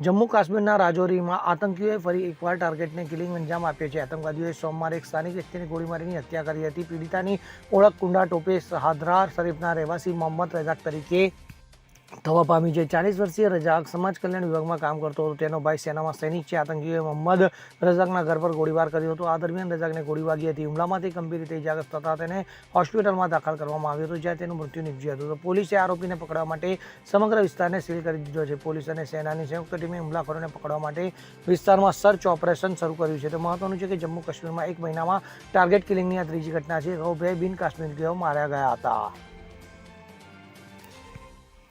જમ્મુ કાશ્મીરના રાજૌરીમાં આતંકીઓએ ફરી એકવાર ટાર્ગેટને કિલિંગ અંજામ આપ્યો છે. આતંકવાદીઓએ સોમવારે એક સ્થાનિક વ્યક્તિની ગોળી મારીની હત્યા કરી હતી. પીડિતાની ઓળખ કુંડા ટોપે હાદરા શરીફના રહેવાસી મોહમ્મદ રજાક તરીકે થવા પામી છે. ચાલીસ વર્ષીય રજાક સમાજ કલ્યાણ વિભાગમાં કામ કરતો હતો. તેનો ભાઈ સેનામાં સૈનિક છે. આતંકીઓએ મોહમ્મદ રજાકના ઘર પર ગોળીબાર કર્યો હતો. આ દરમિયાન રજાકને ગોળી વાગી હતી. હુમલામાંથી ગંભીર રીતે ઇજાગ્રસ્ત થતા તેને હોસ્પિટલમાં દાખલ કરવામાં આવ્યો હતો, જ્યાં તેનું મૃત્યુ નીપજ્યું હતું. પોલીસે આરોપીને પકડવા માટે સમગ્ર વિસ્તારને સીલ કરી દીધો છે. પોલીસ અને સેનાની સંયુક્ત ટીમે હુમલાખોરોને પકડવા માટે વિસ્તારમાં સર્ચ ઓપરેશન શરૂ કર્યું છે. તો મહત્વનું છે કે જમ્મુ કાશ્મીરમાં એક મહિનામાં ટાર્ગેટ કિલિંગની આ ત્રીજી ઘટના છે. અગાઉ બે બિન કાશ્મીરીઓ માર્યા ગયા હતા.